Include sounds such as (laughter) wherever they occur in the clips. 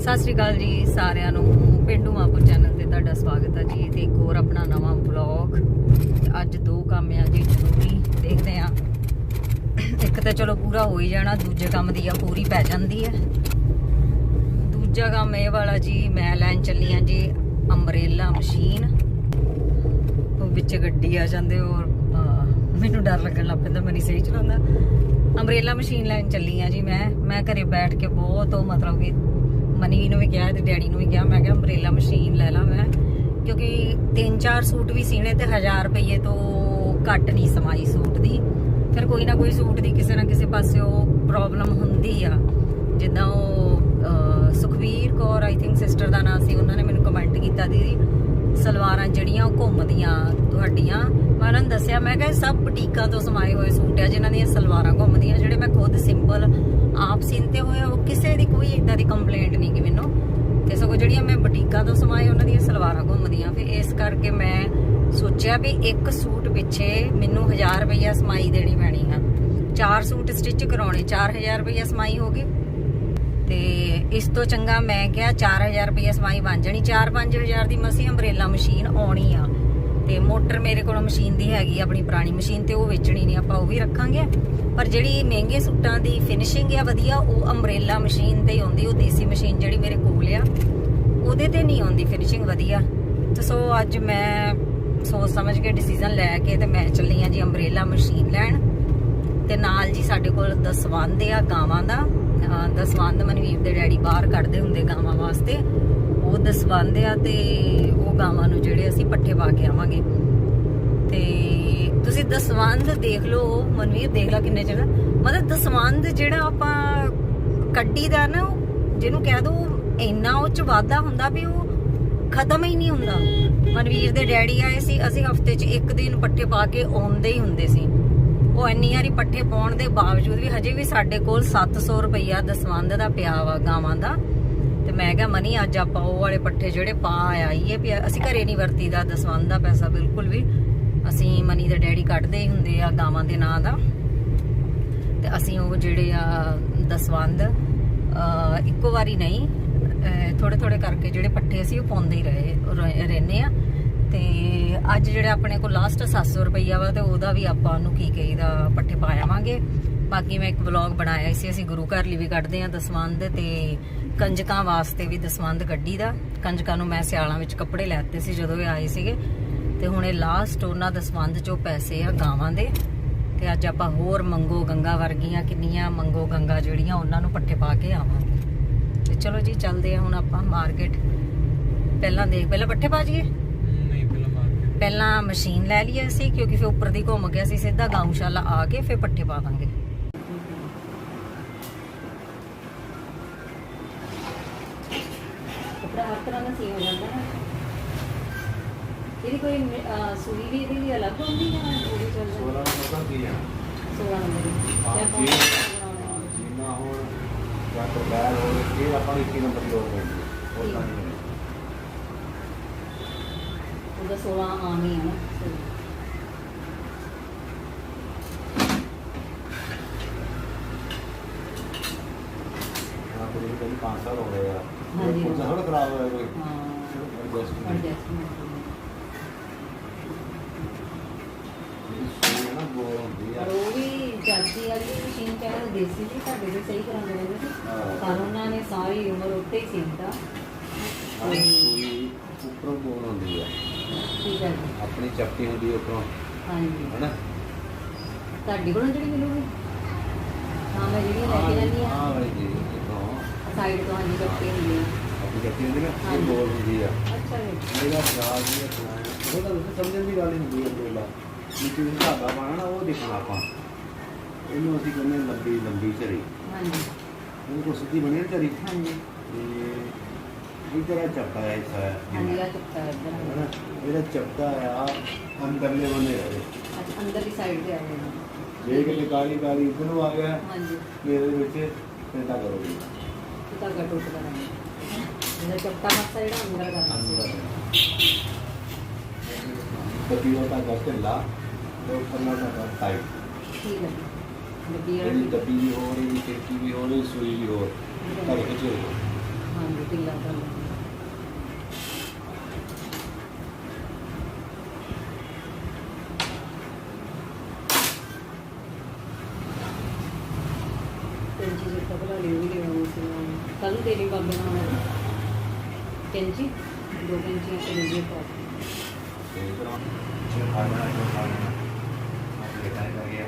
ਸਤਿ ਸ਼੍ਰੀ ਅਕਾਲ ਜੀ ਸਾਰਿਆਂ ਨੂੰ। ਪਿੰਡੂ ਮਾਪੁਰ ਚੈਨਲ ਤੇ ਤੁਹਾਡਾ ਸਵਾਗਤ ਹੈ ਜੀ ਤੇ ਇੱਕ ਹੋਰ ਆਪਣਾ ਨਵਾਂ ਵਲੌਗ ਅੱਜ ਦੋ ਕੰਮ ਆ ਜੀ ਜ਼ਰੂਰੀ, ਦੇਖਦੇ ਆ। ਇੱਕ ਤਾਂ ਚਲੋ ਪੂਰਾ ਹੋ ਹੀ ਜਾਣਾ, ਦੂਜੇ ਕੰਮ ਦੀ ਆ ਪੂਰੀ ਪੈ ਜਾਂਦੀ ਹੈ ਦੂਜਾ ਕੰਮ ਇਹ ਵਾਲਾ ਜੀ, ਮੈਂ ਲੈਣ ਚੱਲੀ ਆ ਜੀ ਅੰਬਰੇਲਾ ਮਸ਼ੀਨ। ਉਹ ਵਿੱਚ ਗੱਡੀ ਆ ਜਾਂਦੇ ਔਰ ਮੈਨੂੰ ਡਰ ਲੱਗਣ ਲੱਗ ਪੈਂਦਾ, ਮੈਂ ਨਹੀਂ ਸਹੀ ਚਲਾਉਂਦਾ। ਅੰਬਰੇਲਾ ਮਸ਼ੀਨ ਲੈਣ ਚੱਲੀ ਆ ਜੀ ਮੈਂ। ਮੈਂ ਘਰੇ ਬੈਠ ਕੇ ਬਹੁਤ ਮਤਲਬ ਕਿ ਮਨੀ ਨੂੰ ਵੀ ਕਿਹਾ ਤੇ ਡੈਡੀ ਨੂੰ ਵੀ ਕਿਹਾ, ਮੈਂ ਕਿਹਾ ਅੰਬਰੇਲਾ ਮਸ਼ੀਨ ਲੈ ਲਾ ਮੈਂ। ਕਿਉਂਕਿ ਤਿੰਨ ਚਾਰ ਸੂਟ ਵੀ ਸੀਣੇ ਤੇ 1000 ਰੁਪਏ ਤੋਂ ਘੱਟ ਨਹੀਂ ਸਮਾਈ ਸੂਟ ਦੀ। ਫਿਰ ਕੋਈ ਨਾ ਕੋਈ ਸੂਟ ਦੀ ਕਿਸੇ ਨਾ ਕਿਸੇ ਪਾਸੇ ਉਹ ਪ੍ਰੋਬਲਮ ਹੁੰਦੀ ਆ। ਜਿੱਦਾਂ ਉਹ Sukhvir Kaur I think sister ਦਾ ਨਾਮ ਸੀ, ਉਹਨਾਂ ਨੇ ਮੈਨੂੰ ਕਮੈਂਟ ਕੀਤਾ ਦੀਦੀ ਸਲਵਾਰਾਂ ਜਿਹੜੀਆਂ ਉਹ ਘੁੰਮਦੀਆਂ ਤੁਹਾਡੀਆਂ। ਮੈਂ ਉਹਨਾਂ ਨੂੰ ਦੱਸਿਆ, ਮੈਂ ਕਿਹਾ ਇਹ ਸਭ ਬੁਟੀਕਾਂ ਤੋਂ ਸਮਾਏ ਹੋਏ ਸੂਟ ਆ, ਜਿਨ੍ਹਾਂ ਦੀਆਂ ਸਲਵਾਰਾਂ ਘੁੰਮਦੀਆਂ, ਜਿਹੜੇ ਮੈਂ ਖੁਦ ਸਿੰਪਲ ਆਪ ਸਿੰਤੇ ਹੋਏ ਆ, ਕਿਸੇ ਦੀ ਕੋਈ ਇਦਾਂ ਦੀ ਕੰਪਲੇਂਟ ਨਹੀਂ ਕਿ ਮੈਨੂੰ। ਤੇ ਸਗੋਂ ਜਿਹੜੀਆਂ ਮੈਂ ਬਟੀਕਾਂ ਤੋਂ ਸਮਾਏ ਉਹਨਾਂ ਦੀਆਂ ਸਲਵਾਰਾਂ ਘੁੰਮਦੀਆਂ। ਫਿਰ ਇਸ ਕਰਕੇ ਮੈਂ ਸੋਚਿਆ ਵੀ ਇੱਕ ਸੂਟ ਪਿੱਛੇ ਮੈਨੂੰ 1000 ਰੁਪਈਆ ਸਮਾਈ ਦੇਣੀ ਪੈਣੀ ਆ। ਚਾਰ ਸੂਟ ਸਟਿਚ ਕਰਾਉਣੇ 4000 ਰੁਪਈਆ ਸਮਾਈ ਹੋ ਗਈ। ਤੇ ਇਸ ਤੋਂ ਚੰਗਾ ਮੈਂ ਕਿਹਾ 4000 ਰੁਪਏ ਸਮਾਈ ਬਣ ਜਾਣੀ। 4-5000 ਦੀ ਮਸੀ ਅੰਬਰੇਲਾ ਮਸ਼ੀਨ ਆਉਣੀ ਆ। ਤੇ ਮੋਟਰ ਮੇਰੇ ਕੋਲ ਮਸ਼ੀਨ ਦੀ ਹੈਗੀ ਆਪਣੀ ਪੁਰਾਣੀ ਮਸ਼ੀਨ ਤੇ ਉਹ ਵੇਚਣੀ ਨਹੀਂ, ਆਪਾਂ ਉਹ ਵੀ ਰੱਖਾਂਗੇ। ਪਰ ਜਿਹੜੀ ਮਹਿੰਗੇ ਸੂਟਾਂ ਦੀ ਫਿਨਿਸ਼ਿੰਗ ਆ ਵਧੀਆ, ਉਹ ਅੰਬਰੇਲਾ ਮਸ਼ੀਨ ਤੇ ਆਉਂਦੀ, ਉਹ ਦੇਸੀ ਮਸ਼ੀਨ ਜਿਹੜੀ ਮੇਰੇ ਕੋਲ ਆ, ਉਹਦੇ ਤੇ ਨਹੀਂ ਆਉਂਦੀ ਫਿਨਿਸ਼ਿੰਗ ਵਧੀਆ। ਤੇ ਸੋ ਅੱਜ ਮੈਂ ਸੋਚ ਸਮਝ ਕੇ ਡਿਸੀਜਨ ਲੈ ਕੇ ਤੇ ਮੈਂ ਚੱਲੀ ਆ ਜੀ ਅੰਬਰੇਲਾ ਮਸ਼ੀਨ ਲੈਣ। ਤੇ ਨਾਲ ਜੀ ਸਾਡੇ ਕੋਲ ਦਸਵੰਦ ਆ ਗਾਵਾਂ ਦਾ। ਅਹ ਦਸਵੰਦ ਮਨਵੀਰ ਦੇ ਡੈਡੀ ਬਾਹਰ ਕੱਢਦੇ ਹੁੰਦੇ ਗਾਵਾਂ ਵਾਸਤੇ। ਉਹ ਦਸਵੰਦ ਆ ਤੇ ਗਾਵਾਂ ਨੂੰ ਜਿਹੜੇ ਅਸੀਂ ਪੱਠੇ ਪਾ ਕੇ ਆਵਾਂਗੇ। ਤੇ ਤੁਸੀਂ ਦਸਵੰਦ ਦੇਖ ਲਓ ਮਨਵੀਰ ਦੇਖ ਲਾ ਕਿੰਨੇ ਜਗ੍ਹਾ ਮਤਲਬ ਦਸਵੰਦ ਜਿਹੜਾ ਆਪਾਂ ਕੱਢੀ ਦਾ ਨਾ ਜਿਹਨੂੰ ਕਹਿ ਦੋ ਇੰਨਾ ਉਹ ਚ ਵਾਧਾ ਹੁੰਦਾ ਵੀ ਉਹ ਖਤਮ ਹੀ ਨਹੀਂ ਹੁੰਦਾ। ਮਨਵੀਰ ਦੇ ਡੈਡੀ ਆਏ ਸੀ, ਅਸੀਂ ਹਫ਼ਤੇ 'ਚ ਇੱਕ ਦਿਨ ਪੱਠੇ ਪਾ ਕੇ ਆਉਂਦੇ ਹੀ ਹੁੰਦੇ ਸੀ। ਉਹ ਇੰਨੀ ਵਾਰੀ ਪੱਠੇ ਪਾਉਣ ਦੇ ਬਾਵਜੂਦ ਵੀ ਹਜੇ ਵੀ ਸਾਡੇ ਕੋਲ 700 ਰੁਪਈਆ ਦਸਵੰਦ ਦਾ ਪਿਆ ਵਾ ਗਾਵਾਂ ਦਾ। ਤੇ ਮੈਂ ਕਿਹਾ, ਮਨੀ, ਅੱਜ ਆਪਾਂ ਉਹ ਵਾਲੇ ਪੱਠੇ ਜਿਹੜੇ ਪਾ ਆਈਏ ਵੀ ਅਸੀਂ ਘਰੇ ਨਹੀਂ ਵਰਤੀਦਾ ਦਸਵੰਦ ਦਾ ਪੈਸਾ ਬਿਲਕੁਲ ਵੀ। ਅਸੀਂ ਮਨੀ ਦੇ ਡੈਡੀ ਕੱਢਦੇ ਹੀ ਹੁੰਦੇ ਆ ਗਾਵਾਂ ਦੇ ਨਾਂ ਦਾ। ਤੇ ਅਸੀਂ ਉਹ ਜਿਹੜੇ ਆ ਦਸਵੰਦ ਇੱਕੋ ਵਾਰੀ ਨਹੀਂ ਥੋੜੇ ਥੋੜੇ ਕਰਕੇ ਜਿਹੜੇ ਪੱਠੇ ਅਸੀਂ ਉਹ ਪਾਉਂਦੇ ਹੀ ਰਹੇ ਰਹਿੰਦੇ ਆ। ਤੇ ਅੱਜ ਜਿਹੜੇ ਆਪਣੇ ਕੋਲ ਲਾਸਟ 700 ਰੁਪਈਆ ਵਾ ਤੇ ਉਹਦਾ ਵੀ ਆਪਾਂ ਨੂੰ ਕੀ ਕਹੀਦਾ, ਪੱਠੇ ਪਾਇਆਵਾਂਗੇ ਬਾਕੀ ਮੈਂ ਇੱਕ ਵਲੌਗ ਬਣਾਇਆ ਸੀ, ਅਸੀਂ ਗੁਰੂ ਘਰ ਲਈ ਵੀ ਕੱਢਦੇ ਆ ਦਸਵੰਦ ਤੇ ਕੰਜਕਾਂ ਵਾਸਤੇ ਵੀ ਦਸਵੰਦ ਕੱਢੀ ਦਾ। ਕੰਜਕਾਂ ਨੂੰ ਮੈਂ ਸਿਆਲਾਂ ਵਿੱਚ ਕੱਪੜੇ ਲੈਤੇ ਸੀ ਜਦੋਂ ਇਹ ਆਏ ਸੀਗੇ। ਤੇ ਹੁਣ ਇਹ ਲਾਸਟ ਉਹਨਾਂ ਦਸਵੰਦ ਚੋਂ ਪੈਸੇ ਆ ਗਾਵਾਂ ਦੇ। ਤੇ ਅੱਜ ਆਪਾਂ ਹੋਰ ਮੰਗੋ ਗੰਗਾ ਵਰਗੀਆਂ ਕਿੰਨੀਆਂ ਮੰਗੋ ਗੰਗਾ ਜਿਹੜੀਆਂ ਉਹਨਾਂ ਨੂੰ ਪੱਠੇ ਪਾ ਕੇ ਆਵਾਂਗੇ ਤੇ ਚਲੋ ਜੀ ਚੱਲਦੇ ਆ ਹੁਣ ਆਪਾਂ ਮਾਰਕੀਟ ਪਹਿਲਾਂ ਦੇਖ ਪਹਿਲਾਂ ਪੱਠੇ ਪਾ ਜੀਏ ਨਹੀਂ ਪਹਿਲਾਂ ਮਸ਼ੀਨ ਲੈ ਲਈ ਅਸੀਂ ਕਿਉਂਕਿ ਫਿਰ ਉੱਪਰ ਦੀ ਘੁੰਮ ਗਿਆ ਸੀ ਸਿੱਧਾ ਗਾਊਸ਼ਾਲਾ ਆ ਕੇ ਫਿਰ ਪੱਠੇ ਪਾ ਦਾਂਗੇ। ਕੱਪੜਾ ਹਰ ਤਰ੍ਹਾਂ ਦਾ ਸੀ ਹੋ ਜਾਂਦਾ ਨਾ ਇਹਦੀ ਕੋਈ ਅਹ, ਸੂਈ ਵੀ ਇਹਦੀ ਲਈ ਅਲੱਗ ਹੁੰਦੀ ਹੈ ਉਹ ਵੀ ਚੱਲ 16 ਨੰਬਰ ਕੀ ਆ? 16 ਨੰਬਰ ਦੀ। ਹਾਂ, ਜੀ। ਬਣਾਉਣਾ ਹੈ। ਜਿੰਨਾ ਹੁਣ ਜਾਂ ਤਾਂ ਬੈਲ ਹੋਵੇ ਇਹ ਆਪਾਂ ਨੂੰ 21 ਨੰਬਰ ਦੀ ਲੋੜ ਪੈਂਦੀ ਹੈ। ਹੋਰ ਤਾਂ ਨਹੀਂ ਉਹਦਾ 16 ਆਮ ਹੀ ਹੈ ਨਾ ਹਾਂ ਕੋਈ ਕੋਈ 5 ਸਾਲ ਹੋ ਗਏ ਆ। ਹਾਂਜੀ। ਕੁਝ ਹੋਰ ਖਰਾਬ ਹੋਇਆ ਕੋਈ? ਹਾਂ। ਇਹ ਨਾ ਬੋਲ ਹੁੰਦੀ ਆ। ਪਰ ਉਹ ਵੀ ਚਾਚੀ ਵਾਲੀ ਮਸ਼ੀਨ ਚਾਹੇ ਦੇਸੀ ਸੀ ਸਾਡੇ ਤੇ ਸਹੀ ਕਰਾਉਂਦੇ ਰਹਿੰਦੇ ਸੀ ਹਾਂ। ਪਰ ਉਹਨਾਂ ਨੇ ਸਾਰੀ ਉਮਰ ਉੱਤੇ ਹੀ ਸੀਤਾ ਆਹ ਸੂਈ ਉੱਪਰੋਂ ਬੋਲ ਹੁੰਦੀ ਆ। ਠੀਕ ਹੈ ਜੀ। ਆਪਣੀ ਚੱਪੀ ਹੁੰਦੀ ਉੱਪਰੋਂ। ਹਾਂਜੀ। ਹੈਨਾ? ਤੁਹਾਡੀ ਕੋਲੋਂ ਜਿਹੜੀ ਮਿਲੂਗੀ? ਹਾਂ ਮੈਂ ਜਿਹੜੀ ਲੈ ਕੇ ਜਾਂਦੀ ਹਾਂ ਆ ਵਾਲੀ ਜੀ ਇੱਥੋਂ ਸਾਈਡ ਤੋਂ ਹਾਂਜੀ ਕੱਪੜੇ ਹੁੰਦੇ ਆ। ਆਪਣੀ ਚੱਪੀ ਹੁੰਦੀ ਨਾ ਹਾਂਜੀ। ਇਹ ਬੋਲ ਹੁੰਦੀ ਆ। ਅੱਛਾ ਜੀ। ਮੇਰਾ ਖਿਆਲ ਜੀ ਉਹ ਤਾਂ ਤੁਸੀਂ ਸਮਝਣ ਦੀ ਗੱਲ ਹੀ ਹੁੰਦੀ ਹੈ ਬੋਲਾ ਨੀਚੇ ਜਿਹੜਾ ਧਾਗਾ ਪਾਣਾ ਨਾ ਉਹ ਦੇਖਣਾ ਆਪਾਂ। ਇਹਨੂੰ ਅਸੀਂ ਕਹਿੰਦੇ ਹਾਂ ਲੰਬੀ ਲੰਬੀ ਝਰੀ। ਹਾਂਜੀ। ਉਹ ਕੋ ਸਿੱਧੀ ਬਣੀ ਨਾ ਝਰੀ। ਹਾਂਜੀ। ਤੇ ਇਹ ਤੇਰਾ ਚੱਪਾ ਹੈ ਇਸ ਹੈ ਹਾਂਜੀ ਆ ਚੁੱਕਾ ਇੱਧਰ। ਹੈਨਾ? ਇਹਦਾ ਚੱਪਾ ਆ ਅੰਦਰਲੇ ਬੰਨੇ ਰਹੇ ਅੱਛਾ ਅੰਦਰਲੀ ਸਾਈਡ ਤੇ ਆ ਗਏ ਜੇ ਕਿਤੇ ਕਾਲੀ ਕਾਲੀ ਇੱਧਰ ਨੂੰ ਆ ਗਿਆ। ਹਾਂਜੀ। ਇਹਦੇ ਵਿੱਚ ਪਿੰਡਾ ਕਰੋਗੇ ਧਾਗਾ ਟੁੱਟ ਕਰਾਂਗੇ ਇਹਦਾ ਚਪਟਾ ਮੱਸਾ ਜਿਹੜਾ ਅੰਦਰ ਕਰਨਾ ਬੱਤੀ ਦਾ ਧਾਗਾ ਢਿੱਲਾ ਤੇ ਉੱਪਰਲਾ ਧਾਗਾ ਟਾਈਟ ਠੀਕ ਹੈ। ਗੱਡੀ ਇਹਦੀ ਵਾਲੀ ਡੱਬੀ ਵੀ ਹੋਰ ਇਹਦੀ ਟੇਕੀ ਵੀ ਹੋਰ ਇਹਦੀ ਸੂਈ ਵੀ ਹੋਰ ਧਾਗੇ ਖਿਚੇ ਹੋਏ ਹਾਂਜੀ ਲਈ ਵੀ ਲੈਣੀ ਸੀ ਕੱਲ ਨੂੰ ਤੇਰੀ ਬਾਬੇ ਨਾਲ ਕੈਂਚੀ ਦੋ ਕੈਂਚੀਆਂ ਤੇ ਹੈ ਗਿਆ। ਹੀ ਗਿਆ। ਗਿਆ ਗਿਆ।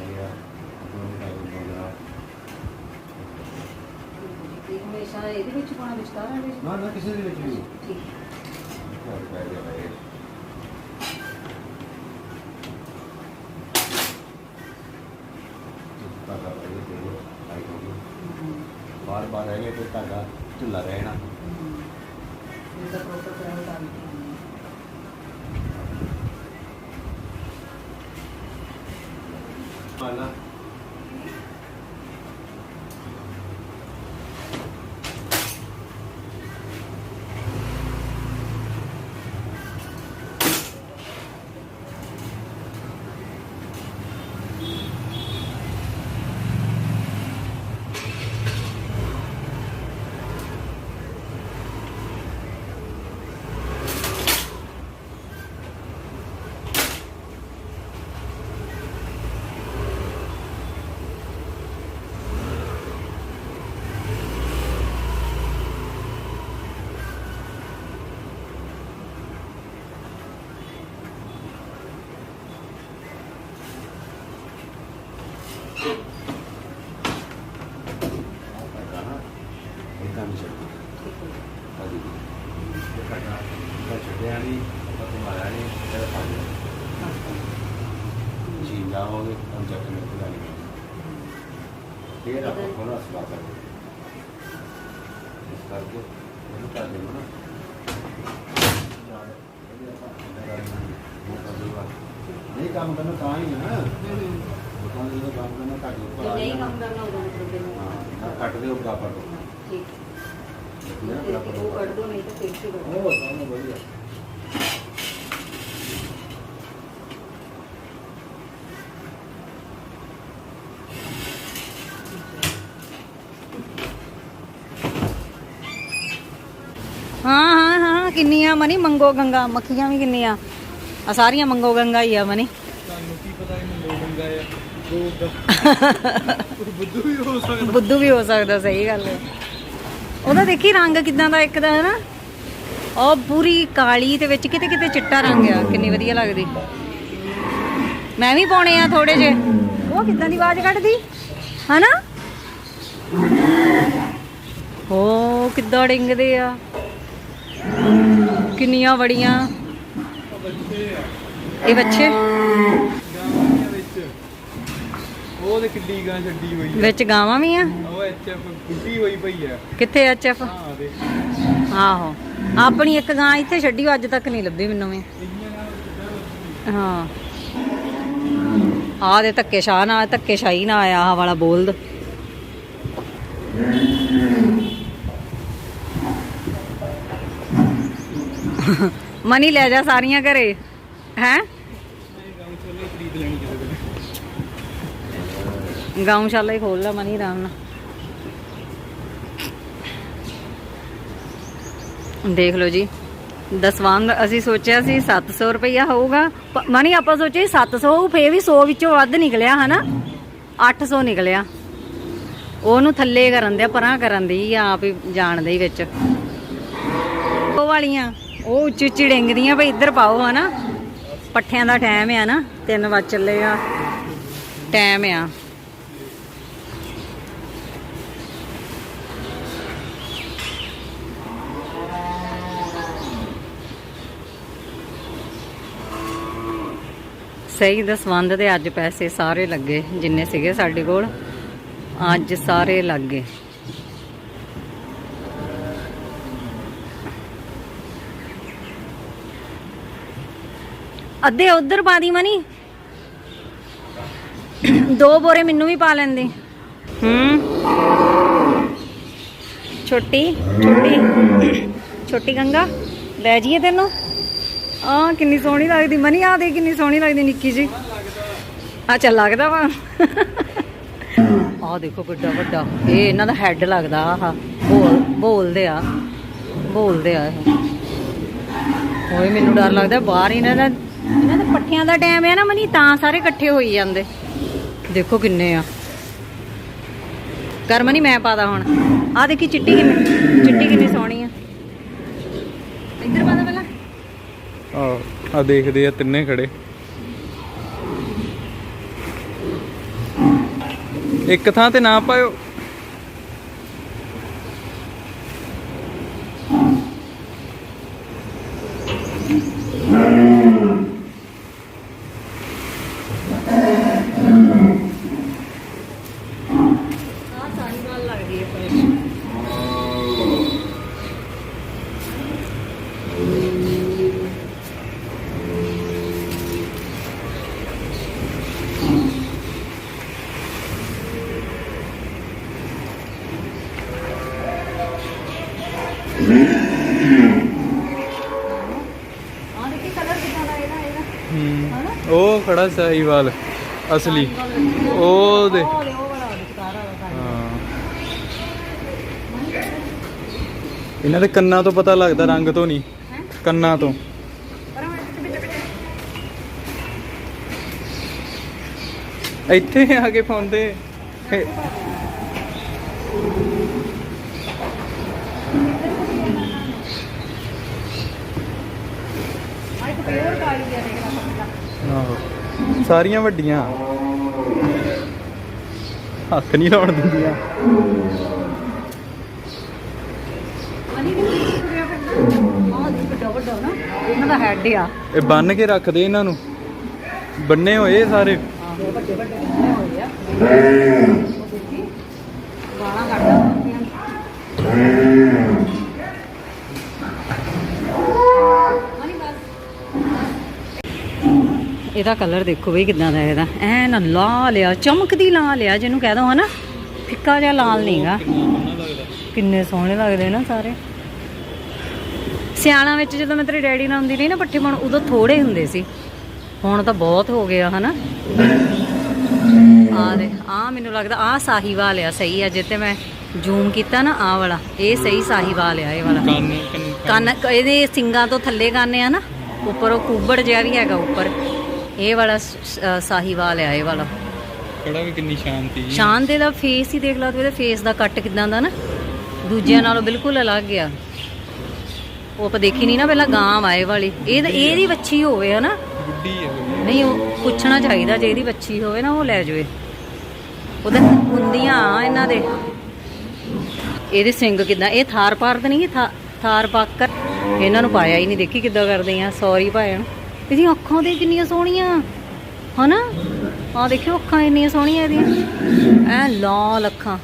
ਗਿਆ ਦਾ ਬੋਲਾ ਇਹ ਹਮੇਸ਼ਾ ਇਹਦੇ ਵਿੱਚ ਪਾਣਾ ਵਿਚਕਾਰ ਵਾਲੇ ਵਿੱਚ? ਨਾ ਨਾ ਕਿਸੇ ਦੇ ਵਿੱਚ ਵੀ ਠੀਕ। ਘਰ ਪੈ ਗਿਆ ਹੈ ਧਾਗਾ ਪਹਿਲੇ ਤੇ ਟਾਈਟ ਹੋ ਗਿਆ ਬਾਰ ਬਾਰ ਤੇ ਧਾਗਾ ਢਿੱਲਾ ਰਹਿਣਾ ਇਹਦਾ ਪ੍ਰੋਪਰ ਕਰਾਉ ਕਰ ਪਾਲਾ ਇਦਾਂ ਨਹੀਂ ਚੱਲਦਾ ਕਦੀ ਵੀ ਇਹ ਧਾਗਾ ਇਹ ਛੱਡਿਆ ਨਹੀਂ ਆਪਾਂ ਘੁਮਾਇਆ ਨਹੀਂ ਇਹ ਪਾ ਗਿਆ ਜੀਂਦਾ ਹੋ ਗਏ ਤਾਂ ਚੱਕ ਮੇਰੇ ਕੋਲ ਨਹੀਂ। ਫੇਰ ਆਪਾਂ ਥੋੜਾ ਸਵਾ ਸਕਦੇ ਇਸ ਕਰਕੇ ਇਹਨੂੰ ਕਰ ਦੇਣਾ ਨਾ। ਨਹੀਂ ਕੰਮ ਕਰਨਾ ਤਾਂ ਹੀ ਹੈ ਨਾ। ਲੋਕਾਂ ਦੇ ਜਦੋਂ ਕੰਮ ਕਰਨਾ ਘੱਟ ਉੱਪਰ ਜੇ ਆ ਨਹੀਂ ਜਾਣਾ। ਕੰਮ ਕਰਨਾ ਉਦੋਂ ਮਤਲਬ ਕਿ ਹਾਂ, ਨਹੀਂ ਨਾ ਕੱਟ ਦਿਓ ਬਰਾਬਰ ਤੋਂ ਠੀਕ। ਨਾ ਤੇ ਬਰਾਬਰ ਉਹ ਕੱਢ ਦੋ ਨਹੀਂ ਤਾਂ ਫਿਰ ਕਰੋ ਉਹ ਸਾਨੂੰ ਵਧੀਆ ਹਾਂ ਹਾਂ ਹਾਂ ਕਿੰਨੀਆਂ ਮਨੀ? ਮੰਗੋ ਗੰਗਾ ਮੱਖੀਆਂ ਵੀ ਕਿੰਨੀਆਂ? ਆ ਸਾਰੀਆਂ ਮੰਗੋ ਗੰਗਾ ਹੀ ਆ ਮਨੀ। ਤੁਹਾਨੂੰ ਕੀ ਪਤਾ ਇਹਨੂੰ ਲੋਕ ਗੰਗਾ ਆ? ਦੋ (laughs) ਬੁੱਧੂ ਵੀ ਹੋ ਸਕਦਾ। ਬੁੱਧੂ ਵੀ ਹੋ ਸਕਦਾ ਸਹੀ ਗੱਲ ਹੈ। ਉਹਦਾ ਦੇਖੀ ਰੰਗ ਕਿਦਾਂ ਦਾ ਇੱਕ ਦਾ ਹੈ ਨਾ ਉਹ ਪੂਰੀ ਕਾਲੀ ਤੇ ਵਿੱਚ ਕਿਤੇ ਕਿਤੇ ਚਿੱਟਾ ਰੰਗ ਆ ਕਿੰਨੀ ਵਧੀਆ ਲੱਗਦੀ। ਮੈਂ ਵੀ ਪਾਉਣੇ ਆ ਥੋੜੇ ਜੇ ਉਹ ਕਿਦਾਂ ਦੀ ਆਵਾਜ਼ ਕੱਢਦੀ? ਹਨਾ? ਹੋ ਕਿੱਦਾਂ ਡਿੰਗਦੇ ਆ। ਕਿੰਨੀਆਂ ਬੜੀਆਂ ਉਹ ਬੱਚੇ ਆ ਇਹ ਬੱਚੇ? ਦੇ ਵਿੱਚ ਉਹ ਤੇ ਕਿੱਡੀ ਗਾਂ ਛੱਡੀ ਹੋਈ ਆ। ਵਿੱਚ ਗਾਵਾਂ ਵੀ ਆ? ਉਹ ਐਚਐਫ ਗੁੱਡੀ ਹੋਈ ਪਈ ਆ। ਕਿੱਥੇ ਐਚਐਫ ਹਾਂ ਦੇ ਆਹੋ। ਆਪਣੀ ਇੱਕ ਗਾਂ ਇੱਥੇ ਛੱਡੀ ਅੱਜ ਤੱਕ ਨਹੀਂ ਲੱਭੀ ਮੈਨੂੰ ਵੀ। ਹਾਂ। ਆ ਦੇ ਧੱਕੇ ਸ਼ਾਹ ਨਾਲ ਧੱਕੇ ਸ਼ਾਹੀ ਨਾ ਆਇਆ ਆਹ ਵਾਲਾ ਬੋਲਦ। ਮਨੀ ਲੈ ਜਾ ਸਾਰੀਆਂ ਘਰੇ, ਹੈ? ਗਾਉਂਸ਼ਾਲਾ ਹੀ ਖੋਲ ਲਾ ਮਨੀ, ਆਰਾਮ ਨਾਲ। ਦੇਖ ਲਓ ਜੀ ਦਸਵੰਦ ਅਸੀਂ ਸੋਚਿਆ ਸੀ 700 ਰੁਪਇਆ ਹੋਊਗਾ ਮਨੀ ਆਪਾਂ ਸੋਚਿਆ ਸੀ 700 ਫੇਰ ਵੀ 100 ਵਿੱਚੋਂ ਵੱਧ ਨਿਕਲਿਆ, ਹਨਾ? 800 ਨਿਕਲਿਆ। ਉਹਨੂੰ ਥੱਲੇ ਕਰਨ ਦੇ ਪਰਾਂ ਕਰਨ ਦੀ, ਆਪ ਹੀ ਜਾਣਦੇ ਹੀ ਵਿੱਚ। ਉਹ ਵਾਲੀਆਂ ਉਹ ਉੱਚੀ ਉੱਚੀ ਡਿੰਗਦੀਆਂ ਭਈ ਇੱਧਰ ਪਾਓ ਹਨਾ ਪੱਠਿਆਂ ਦਾ ਟਾਈਮ ਆ ਨਾ 3 ਵਜ ਚੱਲੇ ਆ। ਟਾਈਮ ਆ। ਸਹੀ ਦਸਵੰਦ ਦੇ ਅੱਜ ਪੈਸੇ ਸਾਰੇ ਲੱਗੇ, ਜਿੰਨੇ ਸੀਗੇ ਸਾਡੇ ਕੋਲ, ਅੱਜ ਸਾਰੇ ਲੱਗ ਅੱਧੇ ਉਧਰ ਪਾ ਦੀ ਮਨੀ। ਦੋ ਬੋਰੇ ਮੈਨੂੰ ਵੀ ਪਾ ਲੈਂਦੇ। ਹੂੰ। ਛੋਟੀ ਛੋਟੀ। ਛੋਟੀ ਗੰਗਾ ਲੈ ਜੀਏ ਤੈਨੂੰ। ਆ ਕਿੰਨੀ ਸੋਹਣੀ ਲੱਗਦੀ। ਮਨੀ ਆ ਦੇ ਕਿੰਨੀ ਸੋਹਣੀ ਲੱਗਦੀ ਨਿੱਕੀ ਜੀ ਆ ਚੱਲ ਲੱਗਦਾ ਵਾ। ਆ ਦੇਖੋ ਕਿੱਡਾ ਵੱਡਾ। ਇਹ ਇਹਨਾਂ ਦਾ ਹੈੱਡ ਲੱਗਦਾ ਆਹ। ਬੋਲ ਬੋਲਦੇ ਆ। ਬੋਲਦੇ ਆ ਇਹ। ਓਏ ਮੈਨੂੰ ਡਰ ਲੱਗਦਾ ਬਾਹਰ ਇਹਨਾਂ ਦਾ ਇਹਨਾਂ ਦੇ ਪੱਠਿਆਂ ਦਾ ਟਾਈਮ ਹੈ ਨਾ ਮਨੀ, ਤਾਂ ਸਾਰੇ ਇਕੱਠੇ ਹੋਈ ਜਾਂਦੇ। ਦੇਖੋ ਕਿੰਨੇ ਆ। ਕਰਮਨੀ ਮੈਂ ਪਾਦਾ ਹੁਣ। ਆ ਦੇਖੀ ਚਿੱਟੀ ਕਿੰਨੀ ਚਿੱਟੀ ਕਿੰਨੀ ਸੋਹਣੀ ਆ। ਇੱਧਰ ਪਾਦਾ ਪਹਿਲਾਂ। ਆ ਆ ਦੇਖਦੇ ਆ ਤਿੰਨੇ ਖੜੇ। ਇੱਕ ਥਾਂ ਤੇ ਨਾ ਪਾਇਓ। ਉਹ ਖੜਾ ਸਾਹੀਵਾਲ, ਅਸਲੀ। ਉਹ ਦੇ ਹਾਂ। ਇਹਨਾਂ ਦੇ ਕੰਨਾਂ ਤੋਂ ਪਤਾ ਲੱਗਦਾ ਰੰਗ ਤੋਂ ਨਹੀਂ। ਕੰਨਾਂ ਤੋਂ। ਇੱਥੇ ਆ ਕੇ ਪਾਉਂਦੇ। ਇਹ- ਸਾਰੀਆਂ ਵੱਡੀਆਂ। ਹੱਥ ਨਹੀਂ ਲਾਉਣ ਦਿੰਦੀਆਂ ਮਨੀ ਦੇ ਤੁਰਿਆ ਫਿਰਦਾ ਆਹ ਦੇਖ ਵੱਡਾ ਵੱਡਾ ਨਾ ਇਹਨਾਂ ਦਾ ਹੈਡ ਆ। ਇਹ ਬੰਨ ਕੇ ਰੱਖਦੇ ਇਹਨਾਂ ਨੂੰ। ਬੰਨੇ ਹੋਏ ਇਹ ਸਾਰੇ। ਆਹੋ ਵੱਡੇ ਵੱਡੇ ਕਿੰਨੇ ਹੋਏ ਆ ਉਹ ਦੇਖੀ ਗਾਣਾ ਕੱਢਦਾ ਹੁੰਦੀਆਂ ਮਨੀ ਬਸ ਇਹਦਾ ਕਲਰ ਦੇਖੋ ਬਈ ਕਿਦਾਂ ਦਾ ਇਹਦਾ। ਐਨ ਲਾਲ ਆ ਚਮਕਦੀ ਲਾਲ ਆ ਜਿਹਨੂੰ ਕਹਿ ਦੋ ਹਨਾ। ਫਿੱਕਾ ਜਿਹਾ ਲਾਲ ਨਹੀਂਗਾ ਕਿੰਨੇ ਸੋਹਣੇ ਲੱਗਦੇ ਨਾ ਸਾਰੇ। ਸਿਆਲਾਂ ਵਿੱਚ ਜਦੋਂ ਮੈਂ ਤੇਰੇ ਡੈਡੀ ਨਾਲ ਹੁੰਦੀ ਰਹੀ ਨਾ ਪੱਠੇ ਪਾਉਣ ਉਦੋਂ ਥੋੜੇ ਹੁੰਦੇ ਸੀ। ਹੁਣ ਤਾਂ ਬਹੁਤ ਹੋ ਗਿਆ ਹਨਾ? ਆ ਦੇ ਆ ਮੈਨੂੰ ਲੱਗਦਾ ਆ ਸਾਹੀਵਾਲ ਆ ਸਹੀ ਆ ਜਿੱਤੇ ਮੈਂ ਜ਼ੂਮ ਕੀਤਾ ਨਾ ਆ ਵਾਲਾ ਇਹ ਸਹੀ ਸਾਹੀਵਾਲ ਆ ਇਹ ਵਾਲਾ। ਕੰਨ ਇਹਦੇ ਸਿੰਗਾਂ ਤੋਂ ਥੱਲੇ ਕੰਨ ਆ ਨਾ ਉੱਪਰ ਉਹ ਕੁੱਬੜ ਜਿਹਾ ਵੀ ਹੈਗਾ ਉੱਪਰ ਇਹ ਵਾਲਾ ਸਾਹੀਵਾਲ ਆ ਇਹ ਵਾਲਾ। ਕਿਹੜਾ ਵੀ ਕਿੰਨੀ ਸ਼ਾਂਤੀ ਸ਼ਾਨ ਦੇ ਦਾ ਫੇਸ ਹੀ ਦੇਖ ਲਾ ਤੂੰ ਇਹਦੇ ਫੇਸ ਦਾ ਕੱਟ ਕਿਦਾਂ ਦਾ ਨਾ ਦੂਜਿਆਂ ਨਾਲੋਂ ਬਿਲਕੁਲ ਅਲੱਗ ਆ। ਉਹ ਆਪਾਂ ਦੇਖੀ ਨਹੀਂ ਨਾ ਪਹਿਲਾਂ ਗਾਂ ਆਏ ਵਾਲੀ। ਇਹ ਇਹਦੀ ਬੱਚੀ ਹੋਵੇ ਹਨਾ। ਗੁੱਡੀ ਹੈ। ਨਹੀਂ ਉਹ ਪੁੱਛਣਾ ਚਾਹੀਦਾ ਜੇ ਇਹਦੀ ਬੱਚੀ ਹੋਵੇ ਨਾ ਉਹ ਲੈ ਜਾਵੇ। ਉਹਦੇ ਹੁੰਦੀਆਂ ਇਹਨਾਂ ਦੇ। ਇਹਦੇ ਸਿੰਗ ਕਿਦਾਂ? ਇਹ ਥਾਰ ਪਾਰ ਤਾਂ ਨਹੀਂ ਥਾਰ ਪਾਕਰ ਇਹਨਾਂ ਨੂੰ ਪਾਇਆ ਹੀ ਨਹੀਂ। ਦੇਖੀ ਕਿੱਦਾਂ ਕਰਦੇ ਆ ਸੌਰੀ ਭਾਇਣ ਇਹਦੀਆਂ ਅੱਖਾਂ ਦੇ ਕਿੰਨੀਆਂ ਸੋਹਣੀਆਂ। ਹਨਾ? ਆ ਦੇਖਿਓ ਅੱਖਾਂ ਇੰਨੀਆਂ ਸੋਹਣੀਆਂ ਇਹਦੀਆਂ। ਐ ਲਾਲ ਅੱਖਾਂ।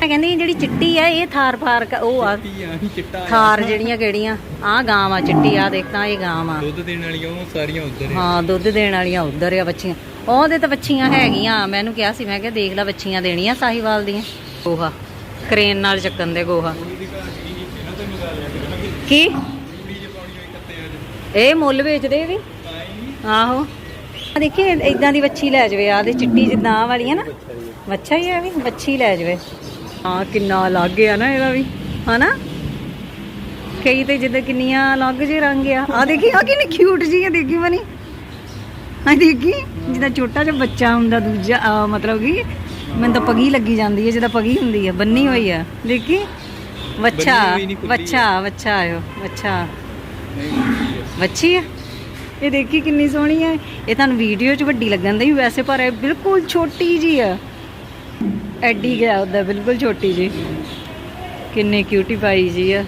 ਮੈਂ ਕਹਿੰਦੀ ਜਿਹੜੀ ਚਿੱਟੀ ਆ ਇਹ ਥਾਰ ਪਾਰ ਕ- ਉਹ ਆ। ਚਿੱਟੀ। ਥਾਰ ਜਿਹੜੀਆਂ ਕਿਹੜੀਆਂ? ਆ ਗਾਂ ਆ ਚਿੱਟੀ ਆ ਦੇਖ ਤਾਂ ਇਹ ਗਾਂ ਆ। ਦੁੱਧ ਦੇਣ ਵਾਲੀਆਂ ਉਹ ਸਾਰੀਆਂ ਉੱਧਰ ਆ। ਹਾਂ ਦੁੱਧ ਦੇਣ ਵਾਲੀਆਂ ਉਧਰ ਆ ਬੱਚੀਆਂ। ਉਹਦੇ ਤਾਂ ਬੱਚੀਆਂ ਹੈਗੀਆਂ। ਮੈਨੂੰ ਕਿਹਾ ਸੀ ਮੈਂ ਕਿਹਾ ਦੇਖ ਲੈ ਬੱਚੀਆਂ ਦੇਣੀਆਂ ਸਾਹੀਵਾਲ ਦੀਆਂ। ਗੋਹਾ ਕਰੇਨ ਨਾਲ ਚੱਕਣ ਦੇ ਗੋਹਾ। ਕੀ ਇਹ ਮੁੱਲ ਵੇਚਦੇ ਵੀ? ਆਹੋ। ਆ ਦੇਖੀ ਇਦਾਂ ਦੀ ਬੱਚੀ ਲੈ ਜਵੇ ਆ ਦੇ ਚਿੱਟੀ ਜਿੱਦਾਂ ਵਾਲੀ ਹੈ ਨਾ। ਬੱਚਾ ਹੀ ਆ ਵੀ ਬੱਚੀ ਲੈ ਜਵੇ। ਹਾਂ ਕਿੰਨਾ ਅਲੱਗ ਆ ਨਾ ਇਹਦਾ ਵੀ ਹਨਾ? ਕਈ ਤੇ ਜਿੱਦਾਂ ਕਿੰਨੀਆਂ ਅਲੱਗ ਜਿਹੇ ਰੰਗ ਆ। ਆ ਦੇਖੀ ਆ ਕਿੰਨੀ ਕਿਊਟ ਜੀ ਆ ਦੇਖੀ ਮਨੀ ਆ ਦੇਖੀ ਜਿੱਦਾਂ ਛੋਟਾ ਜਿਹਾ ਬੱਚਾ ਹੁੰਦਾ ਦੂਜਾ ਆ, ਮਤਲਬ ਕਿ ਮੈਨੂੰ ਤਾਂ ਪਗੀ ਲੱਗੀ ਜਾਂਦੀ ਹੈ ਜਿੱਦਾਂ ਪਗੀ ਹੁੰਦੀ ਹੈ ਬੰਨੀ ਹੋਈ ਆ। ਦੇਖੀ? ਬੱਚਾ ਬੱਚਾ ਬੱਚਾ ਆਇਓ ਬੱਚਾ। ਬੱਚੀ ਆ? ਇਹ ਦੇਖੀ ਕਿੰਨੀ ਸੋਹਣੀ ਹੈ ਇਹ ਤੁਹਾਨੂੰ ਵੀਡੀਓ 'ਚ ਵੱਡੀ ਲੱਗਣ ਦੀ ਵੈਸੇ ਪਰ ਇਹ ਬਿਲਕੁਲ ਛੋਟੀ ਜੀ ਆ। ਐਡੀ ਗਿਆ ਉਹਦਾ ਬਿਲਕੁਲ ਛੋਟੀ ਜੀ ਕਿੰਨੇ ਕਿਊਟੀ ਪਾਈ ਜੀ ਆ।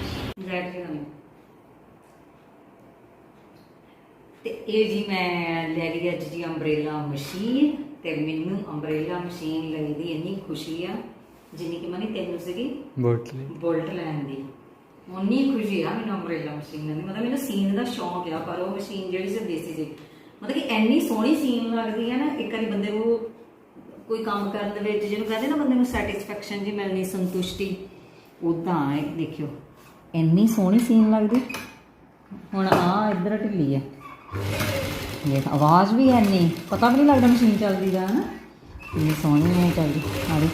ਤੇ ਇਹ ਜੀ ਮੈਂ ਲੈ ਲਈ ਅੱਜ ਜੀ ਅੰਬ੍ਰੇਲਾ ਮਸ਼ੀਨ ਤੇ ਮੈਨੂੰ ਅੰਬ੍ਰੇਲਾ ਮਸ਼ੀਨ ਲਈ ਦੀ ਇੰਨੀ ਖੁਸ਼ੀ ਆ ਜਿੰਨੀ ਕਿ ਮਨੀ ਤੈਨੂੰ ਸੀਗੀ। ਬੋਟਲੀ। ਬੁਲਟ ਲੈਣ ਦੀ। ਉਨੀ ਖੁਸ਼ੀ ਆ ਮੈਨੂੰ ਅੰਬ੍ਰੇਲਾ ਮਸ਼ੀਨ ਦੀ। ਮਤਲਬ ਮੈਨੂੰ ਸੀਨ ਦਾ ਸ਼ੌਂਕ ਆ ਪਰ ਉਹ ਮਸ਼ੀਨ ਜਿਹੜੀ ਸੀ ਦੇਸੀ ਸੀ। ਮਤਲਬ ਕਿ ਇੰਨੀ ਸੋਹਣੀ ਸੀਨ ਲੱਗਦੀ ਹੈ ਨਾ ਇੱਕ ਵਾਰੀ ਬੰਦੇ ਨੂੰ ਕੋਈ ਕੰਮ ਕਰਨ ਦੇ ਵਿੱਚ ਜਿਹਨੂੰ ਕਹਿੰਦੇ ਨਾ ਬੰਦੇ ਨੂੰ ਸੈਟੀਸਫੈਕਸ਼ਨ ਜੀ ਮਿਲਣੀ, ਸੰਤੁਸ਼ਟੀ ਉਦਾਂ ਹੈ ਦੇਖਿਓ। ਇੰਨੀ ਸੋਹਣੀ ਸੀਨ ਲੱਗਦੀ। ਹੁਣ ਆ ਇੱਧਰ ਢਿੱਲੀ ਹੈ ਦੇਖ, ਆਵਾਜ਼ ਵੀ ਹੈ ਨਹੀਂ ਪਤਾ ਵੀ ਨਹੀਂ ਲੱਗਦਾ ਮਸ਼ੀਨ ਚੱਲਦੀ ਦਾ ਹਨਾ ਇਹ ਸੋਹਣੀ ਨਹੀਂ ਚੱਲਦੀ। ਆ ਦੇ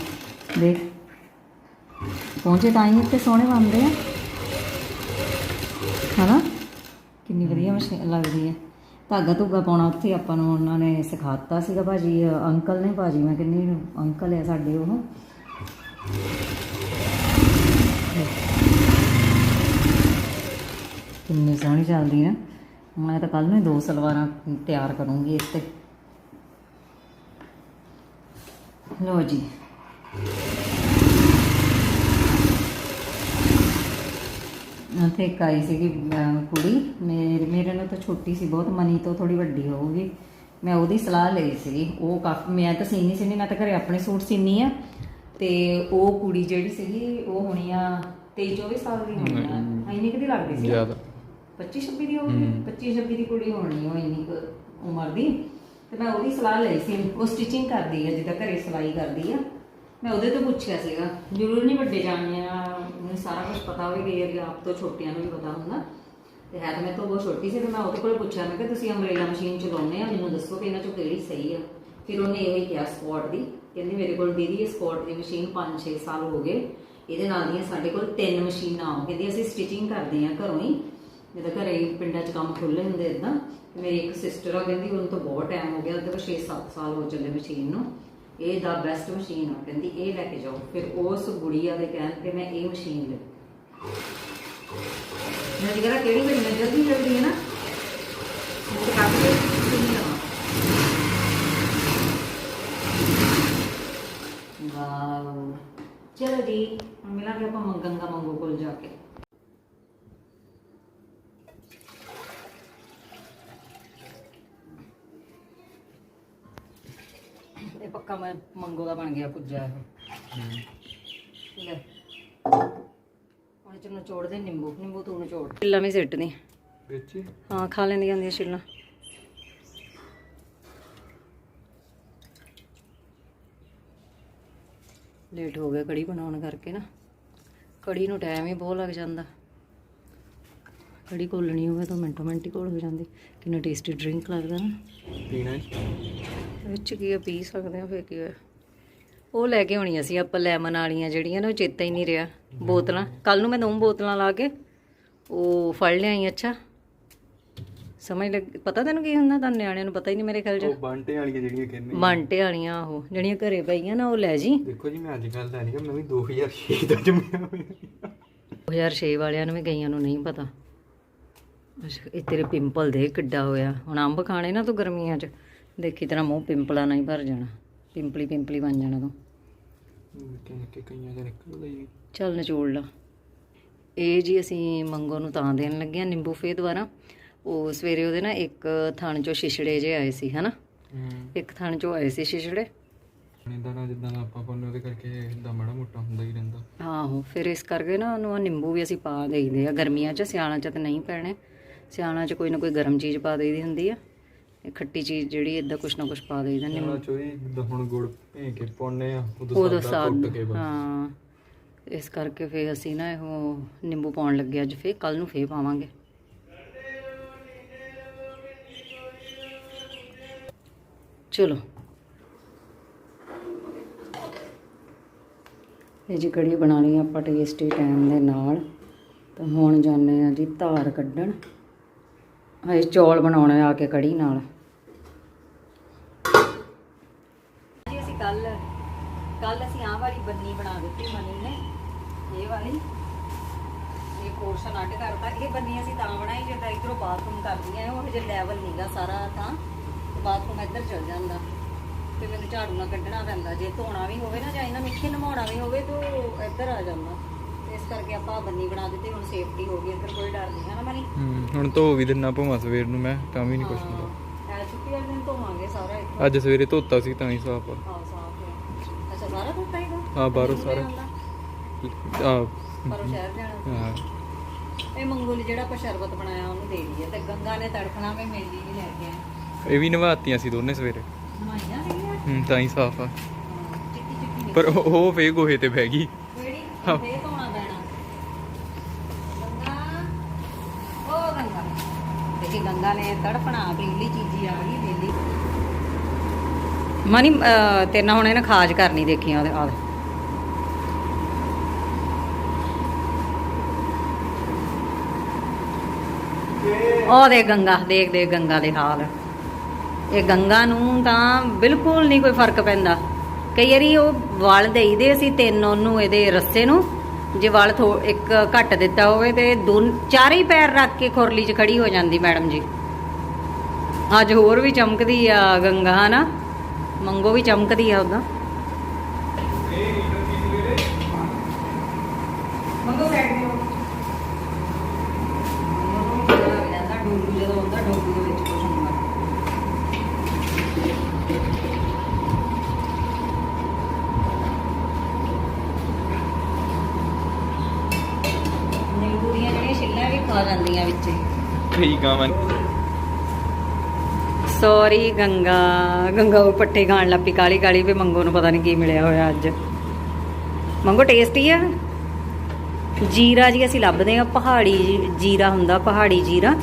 ਦੇਖ। ਪਹੁੰਚੇ ਤਾਂ ਹੀ ਇੱਥੇ ਸੋਹਣੇ ਬਣਦੇ ਆ। ਹਨਾ? ਕਿੰਨੀ ਵਧੀਆ ਮਸ਼ੀਨ ਲੱਗਦੀ ਹੈ ਧਾਗਾ ਧੁੱਗਾ ਪਾਉਣਾ ਉੱਥੇ ਆਪਾਂ ਨੂੰ ਉਹਨਾਂ ਨੇ ਸਿਖਾਤਾ ਸੀਗਾ ਭਾਜੀ ਅ, ਅੰਕਲ ਨੇ ਭਾਜੀ ਮੈਂ ਕਹਿੰਦੀ ਅੰਕਲ ਹੈ ਸਾਡੇ ਉਹ। ਕਿੰਨੀ ਸੋਹਣੀ ਚੱਲਦੀ ਹੈ ਮੈਂ ਤਾਂ ਕੱਲ ਨੂੰ ਹੀ ਦੋ ਸਲਵਾਰਾਂ ਤਿਆਰ ਕਰੂੰਗੀ ਇਸ ਤੇ। ਲੋ ਜੀ। ਉੱਥੇ ਇੱਕ ਆਈ ਸੀਗੀ ਕੁੜੀ। ਮੇਰੇ ਮੇਰੇ ਨਾਲ ਤਾਂ ਛੋਟੀ ਸੀ ਬਹੁਤ ਮਨੀ ਤੋਂ ਥੋੜੀ ਵੱਡੀ ਹੋਊਗੀ। ਮੈਂ ਉਹਦੀ ਸਲਾਹ ਲਈ ਸੀਗੀ। ਉਹ ਕਾਫੀ ਮੈਂ ਤਾਂ ਸੀਨੀ ਸੀਨੀ ਮੈਂ ਤਾਂ ਘਰੇ ਆਪਣੇ ਸੂਟ ਸੀਨੀ ਆ। ਤੇ ਉਹ ਕੁੜੀ ਜਿਹੜੀ ਸੀਗੀ ਉਹ ਹੋਣੀ ਆ 23 24 ਸਾਲ ਦੀ ਹੋਣੀ ਆ। ਇੰਨੀ ਕਿਤੇ ਲੱਗਦੀ ਸੀ। ਜ਼ਿਆਦਾ। 25 26 ਦੀ ਹੋਣੀ 25 26 ਦੀ ਕੁੜੀ ਹੋਣੀ ਉਹ ਇੰਨੀ ਕੁ ਉਮਰ ਦੀ। ਤੇ ਮੈਂ ਉਹਦੀ ਸਲਾਹ ਲਈ ਸੀ। ਉਹ ਸਟਿਚਿੰਗ ਕਰਦੀ ਹੈ ਜਿੱਦਾਂ ਘਰੇ ਸਿਲਾਈ ਕਰਦੀ ਆ। ਮੈਂ ਉਹਦੇ ਤੋਂ ਪੁੱਛਿਆ ਸੀਗਾ ਜ਼ਰੂਰ ਨਹੀਂ ਵੱਡੇ ਜਾਣਦੇ ਆ? ਮੈਨੂੰ ਸਾਰਾ ਕੁਝ ਪਤਾ ਹੋਵੇ ਕਿ ਆਪ ਤੋਂ ਛੋਟਿਆਂ ਨੂੰ ਵੀ ਪਤਾ ਹੁੰਦਾ। ਤੇ ਹੈ ਤਾਂ ਮੈਂ ਤੋਂ ਬਹੁਤ ਛੋਟੀ ਸੀ ਤੇ ਮੈਂ ਉਹਦੇ ਕੋਲ ਪੁੱਛਿਆ, ਮੈਂ ਕਿ ਤੁਸੀਂ ਅੰਬਰੇਲਾ ਮਸ਼ੀਨ ਚਲਾਉਂਦੇ ਆ ਮੈਨੂੰ ਦੱਸੋ ਕਿ ਇਹਨਾਂ ਚੋਂ ਕਿਹੜੀ ਸਹੀ ਆ? ਫਿਰ ਉਹਨੇ ਇਹ ਹੀ ਕਿਹਾ ਸਪੋਰਟ ਦੀ। ਕਹਿੰਦੀ, ਮੇਰੇ ਕੋਲ ਦੀਦੀ, ਇਹ ਸਪੋਰਟ ਦੀ ਮਸ਼ੀਨ 5-6 ਸਾਲ ਹੋ ਗਏ। ਇਹਦੇ ਨਾਲ ਦੀਆਂ ਸਾਡੇ ਕੋਲ ਤਿੰਨ ਮਸ਼ੀਨਾਂ ਆ ਕਹਿੰਦੀ, ਅਸੀਂ ਸਟਿਚਿੰਗ ਕਰਦੇ ਆ ਘਰੋਂ ਹੀ। ਜਦੋਂ ਘਰੇ ਪਿੰਡਾਂ 'ਚ ਕੰਮ ਖੁੱਲੇ ਹੁੰਦੇ ਇਦਾਂ। ਮੇਰੀ ਇੱਕ ਸਿਸਟਰ ਆ, ਕਹਿੰਦੀ, ਉਹਨੂੰ ਤਾਂ ਬਹੁਤ ਟਾਈਮ ਹੋ ਗਿਆ, ਉਹਦੇ ਕੋਲ 6-7 ਸਾਲ ਹੋ ਚੱਲੇ ਮਸ਼ੀਨ ਨੂੰ। ਇਹ ਦਾ ਬੈਸਟ ਮਸ਼ੀਨ ਆ। ਕਹਿੰਦੀ, ਇਹ ਲੈ ਕੇ ਜਾਓ। ਫਿਰ ਉਸ ਗੁੜੀਆ ਦੇ ਕਹਿਣ ਤੇ ਮੈਂ ਇਹ ਮਸ਼ੀਨ ਲਈ ਮੈਂ ਜਿਹੜਾ ਕਿਹੜੀ ਬਣੀ ਮੈਂ ਜਲਦੀ ਜਲਦੀ ਹੈ ਨਾ? ਮੁੜ ਕੱਟ ਕੇ ਵਾਓ। ਚਲੋ ਜੀ ਮਿਲਾਂਗੇ ਆਪਾਂ ਮੰਗੰਗਾ ਮੰਗੋ ਕੋਲ ਜਾ ਕੇ। ਇਹ ਪੱਕਾ ਮੈਂ ਮੰਗੋ ਦਾ ਬਣ ਗਿਆ ਪੁੱਜਾ ਇਹ। ਲੈ। ਹੁਣ ਚ ਨਿਚੋੜ ਦੇ ਨਿੰਬੂ ਨਿੰਬੂ ਤੂੰ ਨਿਚੋੜ ਛਿੱਲਾਂ ਵੀ ਸਿੱਟ ਦੀ ਵਿੱਚ ਹਾਂ? ਖਾ ਲੈਂਦੀਆਂ ਹੁੰਦੀਆਂ ਛਿੱਲਾਂ। ਲੇਟ ਹੋ ਗਿਆ ਕੜੀ ਬਣਾਉਣ ਕਰਕੇ ਨਾ। ਕੜੀ ਨੂੰ ਟਾਈਮ ਹੀ ਬਹੁਤ ਲੱਗ ਜਾਂਦਾ। ਕੜੀ ਘੋਲਣੀ ਹੋਵੇ ਤਾਂ ਮਿੰਟੋ ਮਿੰਟ ਹੀ ਘੋਲ ਹੋ ਜਾਂਦੀ। ਕਿੰਨਾ ਟੇਸਟੀ ਡਰਿੰਕ ਲੱਗਦਾ ਨਾ। ਪੀਣਾ ਵਿੱਚ ਕੀ ਆ ਪੀ ਸਕਦੇ ਆ ਫੇਰ ਕੀ ਹੋਇਆ ਉਹ ਲੈ ਕੇ ਆਉਣੀਆਂ ਸੀ ਆਪਾਂ ਲੈਮਨ ਵਾਲੀਆਂ ਜਿਹੜੀਆਂ ਨਾ ਉਹ ਚੇਤਾ ਹੀ ਨਹੀਂ ਰਿਹਾ। ਬੋਤਲਾਂ। ਕੱਲ ਨੂੰ ਮੈਂ ਦੋ ਬੋਤਲਾਂ ਲਾ ਕੇ ਉਹ ਫੜ ਲਿਆਈ ਅੱਛਾ। ਸਮਝ ਲੱਗ ਪਤਾ ਤੈਨੂੰ ਕੀ ਹੁੰਦਾ? ਤਾਂ ਨਿਆਣਿਆਂ ਨੂੰ ਪਤਾ ਹੀ ਨਹੀਂ ਮੇਰੇ ਖਿਆਲ ਉਹ ਚ ਬਾਂਟੇ ਵਾਲੀਆਂ ਜਿਹੜੀਆਂ ਕਹਿੰਦੇ ਮਾਂਟੇ ਵਾਲੀਆਂ ਉਹ ਜਿਹੜੀਆਂ ਘਰੇ ਪਈਆਂ ਨਾ ਉਹ ਲੈ ਜੀ। ਦੇਖੋ ਜੀ ਮੈਂ ਅੱਜ ਕੱਲ ਦਾ ਨਹੀਂ ਮੈਂ ਵੀ 2006 ਦਾ ਜੰਮਿਆ ਹੋਇਆ। 2006 ਵਾਲਿਆਂ ਨੂੰ ਵੀ ਗਈਆਂ ਨੂੰ ਨਹੀਂ ਪਤਾ। ਅੱਛਾ ਇਹ ਤੇਰੇ ਪਿੰਪਲ ਦੇ ਕਿੱਡਾ ਹੋਇਆ। ਹੁਣ ਅੰਬ ਖਾਣੇ ਨਾ ਤੂੰ ਗਰਮੀਆਂ 'ਚ। ਦੇਖੀ ਤੇਰਾ ਮੂੰਹ ਪਿੰਪਲਾਂ ਨਾਲ ਹੀ ਭਰ ਜਾਣਾ। ਪਿੰਪਲੀ ਪਿੰਪਲੀ ਬਣ ਜਾਣਾ ਤੂੰ। ਨਿੱਕੇ ਕਈਆਂ ਦੇ ਨਿਕਲਦਾ ਹੀ ਚੱਲ ਨਿਚੋੜ ਲਾ। ਇਹ ਜੀ ਅਸੀਂ ਮੰਗੋ ਨੂੰ ਤਾਂ ਦੇਣ ਲੱਗੇ ਆ ਨਿੰਬੂ ਫੇ ਦੁਆਰਾ। ਉਹ ਸਵੇਰੇ ਉਹਦੇ ਨਾ ਇੱਕ ਥਣ ਚੋਂ ਛਿਛੜੇ ਜੇ ਆਏ ਸੀ ਹਨਾ? ਇੱਕ ਥਣ ਚੋਂ ਆਏ ਸੀ ਛਿਛੜੇ। ਇਦਾਂ ਨਾ ਜਿੱਦਾਂ ਦਾ ਆਪਾਂ ਪਾਉਂਦੇ ਉਹਦੇ ਕਰਕੇ ਇਦਾਂ ਮਾੜਾ ਮੋਟਾ ਹੁੰਦਾ ਹੀ ਰਹਿੰਦਾ। ਆਹੋ ਫਿਰ ਇਸ ਕਰਕੇ ਨਾ ਉਹਨੂੰ ਨਿੰਬੂ ਵੀ ਅਸੀਂ ਪਾ ਦੇਈਦੇ ਆ। ਗਰਮੀਆਂ 'ਚ ਸਿਆਲਾਂ 'ਚ ਤਾਂ ਨਹੀਂ ਪੈਣੇ। ਸਿਆਲਾਂ 'ਚ ਕੋਈ ਨਾ ਕੋਈ ਗਰਮ ਚੀਜ਼ ਪਾ ਦੇਈਦੀ ਹੁੰਦੀ ਆ। ਇਹ ਖੱਟੀ ਚੀਜ਼ ਜਿਹੜੀ ਇਦਾਂ ਕੁਛ ਨਾ ਕੁਛ ਪਾ ਦੇਈਦਾ ਨਿੰਮਾ ਚੋਈ ਜਿੱਦਾਂ ਹੁਣ ਗੁੜ ਭੇ ਕੇ ਪਾਉਂਦੇ ਆ ਉਦੋਂ ਸਾਦਾ ਕੁੱਟ ਕੇ ਬਸ। ਹਾਂ ਇਸ ਕਰਕੇ ਫੇ ਅਸੀਂ ਨਾ ਇਹ ਨਿੰਬੂ ਪਾਉਣ ਲੱਗੇ ਅੱਜ ਫੇ ਕੱਲ ਨੂੰ ਫੇ ਪਾਵਾਂਗੇ। ਚਲੋ। ਇਹ ਜੀ ਕੜੀ ਬਣਾ ਲਈ ਆਪਾਂ ਟੇਸਟੀ ਟਾਈਮ ਦੇ ਨਾਲ। ਤਾਂ ਹੁਣ ਜਾਂਦੇ ਆ ਜੀ ਧਾਰ ਕੱਢਣ। ਹਾਏ ਚੌਲ ਬਣਾਉਣੇ ਆ ਕੇ ਕੜੀ ਨਾਲ ਜੀ ਅਸੀਂ ਕੱਲ ਕੱਲ ਅਸੀਂ ਆਹ ਵਾਲੀ ਬੰਨੀ ਬਣਾ ਦਿੱਤੀ ਮਨੀ ਨੇ ਇਹ ਵਾਲੀ ਇਹ ਪੋਰਸ਼ਨ ਅੱਡ ਕਰਤਾ ਇਹ ਬੰਨੀ ਅਸੀਂ ਤਾਂ ਬਣਾਈ ਜਿੱਦਾਂ ਇਧਰੋਂ ਬਾਥਰੂਮ ਕਰਦੀਆਂ ਉਹ ਹਜੇ ਲੈਵਲ ਨਹੀਂਗਾ ਸਾਰਾ ਤਾਂ। ਬਾਥਰੂਮ ਇੱਧਰ ਚਲ ਜਾਂਦਾ। ਤੇ ਮੈਨੂੰ ਝਾੜੂ ਨਾਲ ਕੱਢਣਾ ਪੈਂਦਾ ਜੇ ਧੋਣਾ ਵੀ ਹੋਵੇ ਨਾ ਜਾਂ ਇਹਨਾਂ ਇੱਥੇ ਨਮਾਉਣਾ ਵੀ ਹੋਵੇ ਤਾਂ ਇੱਧਰ ਆ ਜਾਂਦਾ। ਇਸ ਕਰਕੇ ਆਪਾਂ ਬੰਨੀ ਬਣਾ ਦਿੱਤੀ ਹੁਣ ਸੇਫਟੀ ਹੋ ਗਈ ਇੱਧਰ ਕੋਈ ਡਰ ਨਹੀਂ ਹੈ ਨਾ ਮਨੀ? ਹੁਣ ਧੋ ਵੀ ਦਿੰਨਾ ਭਾਵਾਂ ਸਵੇਰ ਨੂੰ ਮੈਂ ਤਾਂ ਵੀ ਨਹੀਂ ਕੁਛ ਹੁੰਦਾ। ਛੁੱਟੀ ਵਾਲੇ ਦਿਨ ਧੋਵਾਂਗੇ ਸਾਰਾ ਇੱਥੇ। ਅੱਜ ਸਵੇਰੇ ਧੋਤਾ ਸੀ ਤਾਂ ਹੀ ਸਾਫ਼ ਆ। ਹਾਂ ਸਾਫ਼ ਹੈ ਅੱਛਾ ਸਾਰਾ ਧੋਤਾ ਹੈਗਾ? ਹਾਂ ਬਾਹਰੋਂ ਸਾਰਾ। ਆ। ਪਰ ਸ਼ਹਿਰ ਜਾਣਾ? ਹਾਂ। ਇਹ ਮੰਗੋਲੀ ਜਿਹੜਾ ਆਪਾਂ ਸ਼ਰਬਤ ਬਣਾਇਆ ਉਹਨੂੰ ਦੇ ਦਈਏ। ਤੇ ਗੰਗਾ ਨੇ ਤੜਫਣਾ ਮੈਂ ਮੇਲੀ ਵੀ ਲੈ ਕੇ ਆਈ ਇਹ ਵੀ ਨਵਾਤੀਆਂ ਸੀ ਦੋਨੇ ਸਵੇਰੇ। ਸੀਗੀਆਂ ਹੂੰ ਤਾਂ ਹੀ ਸਾਫ਼ ਆ। ਚਿੱਟੀ ਪਰ ਉਹ ਉਹ ਫੇ ਗੋਹੇ ਤੇ ਬਹਿ ਗਈ। ਕਿਹੜੀ? ਹਾਂ। ਫੇਰ ਧੋਣਾ ਪੈਣਾ। ਗੰਗਾ। ਉਹ ਗੰਗਾ। ਤੇ ਜੀ ਗੰਗਾ ਨੇ ਤੜਫਣਾ ਪੀਲੀ ਚੀਜ਼ੀ ਆ ਗਈ ਵੇਲੀ ਮਨੀ ਤੇਰੇ ਨਾਲ ਹੁਣ ਇਹਨੇ ਖਾਜ ਕਰਨੀ ਦੇਖੀਆਂ ਉਹਦੇ ਆ ਉਹ ਦੇ ਗੰਗਾ, ਦੇਖ ਦੇਖ ਗੰਗਾ ਦੇ ਹਾਲ। ਇਹ ਗੰਗਾ ਨੂੰ ਤਾਂ ਬਿਲਕੁਲ ਨਹੀਂ ਕੋਈ ਫ਼ਰਕ ਪੈਂਦਾ। ਕਈ ਵਾਰੀ ਉਹ ਵਲ ਦੇਈਦੇ ਅਸੀਂ ਤਿੰਨ ਉਹਨੂੰ ਇਹਦੇ ਰੱਸੇ ਨੂੰ। ਜੇ ਵਲ ਥੋ, ਇੱਕ ਘੱਟ ਦਿੱਤਾ ਹੋਵੇ ਤੇ ਦੋ, ਚਾਰੇ ਹੀ ਪੈਰ ਰੱਖ ਕੇ ਖੁਰਲੀ 'ਚ ਖੜੀ ਹੋ ਜਾਂਦੀ ਮੈਡਮ ਜੀ। ਅੱਜ ਹੋਰ ਵੀ ਚਮਕਦੀ ਆ ਗੰਗਾ, ਹਨਾ? ਮੰਗੋ ਵੀ ਚਮਕਦੀ ਆ ਉਦਾਂ ਮੰਗੋ ਸਾਈਡ ਤੇ ਡੋਲੂ ਜਦੋਂ ਹੁੰਦਾ ਡੋਲੂ ਦੇ ਵਿੱਚ ਕੁਝ ਹੁੰਦਾ ਨਿੰਬੂ ਦੀਆਂ ਜਿਹੜੀਆਂ ਛਿੱਲਾਂ ਵੀ ਖਾ ਜਾਂਦੀਆਂ ਵਿੱਚ ਠੀਕ ਆ ਗੰਗਾ। ਗੰਗਾ ਉਹ ਪੱਠੇ ਖਾਣ ਲੱਪੀ, ਕਾਲੀ ਕਾਲੀ ਵੀ ਮੰਗੋ ਨੂੰ ਪਤਾ ਨਹੀਂ ਕੀ ਮਿਲਿਆ ਹੋਇਆ ਅੱਜ। ਮੰਗੋ ਟੇਸਟੀ ਆ? ਜੀਰਾ ਜੀ ਅਸੀਂ ਲੱਭਦੇ ਆ ਪਹਾੜੀ ਜੀਰਾ ਹੁੰਦਾ, ਪਹਾੜੀ ਜੀਰਾ।